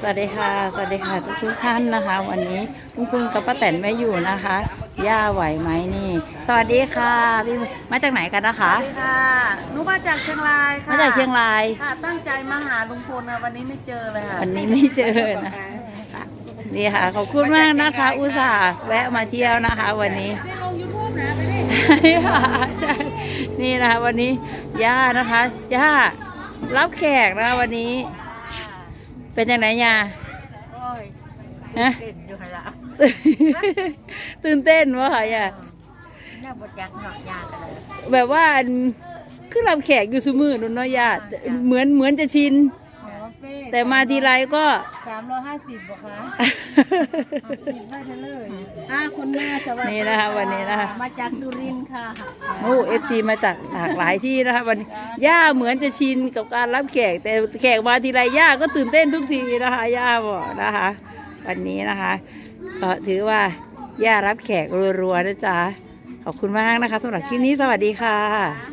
สวัสดีค่ะ สวัสดีค่ะทุกทุกๆท่านนะคะ วันนี้ลุงพลกับป้าแตนไม่อยู่นะคะย่าไหวไหมนี่ สวัสดีค่ะพี่มาจากไหนกันนะคะสวัสดีค่ะหนูมาจากเชียงรายค่ะมาจากเชียงรายค่ะ ตั้งใจมาหาลุงพลนะวันนี้ไม่เจอเลยค่ะวันนี้ไม่เจอนะนี่ค่ะขอบคุณมากนะคะ อุตส่าห์แวะมาเที่ยวนะคะ วันนี้ได้ลงยูทูบนะไปดิใช่ค่ะใช่นี่นะคะวันนี้ย่านะคะย่ารับแขกนะคะวันนี้ เป็นยังไงย่าโอ้ยฮะเต้นอยู่ค่ะละตื่นเต้นวะค่ะย่าเนี่ยบทยักหนอกยากกันเลยแบบว่าอันคือรับแขกอยู่สมือนุ่นเนาะย่าแต่เหมือนเหมือนจะชินอ๋อเป้แต่มาทีไรก็สามร้อยห้าสิบบอกคะผิดได้เลย อ่าคุณแม่สวัสดีนี่นะคะวันนี้นะคะ มาจากสุรินทร์ค่ะโอ้เอฟซีมาจากหลากหลายที่นะคะวันนี้ย่าเหมือนจะชินกับการรับแขก แต่แขกมาทีไรย่าก็ตื่นเต้นทุกทีนะคะย่าบอกนะคะ วันนี้นะคะก็ถือว่าย่ารับแขกรัวๆนะจ๊ะขอบคุณมากนะคะสำหรับคลิปนี้สวัสดีค่ะ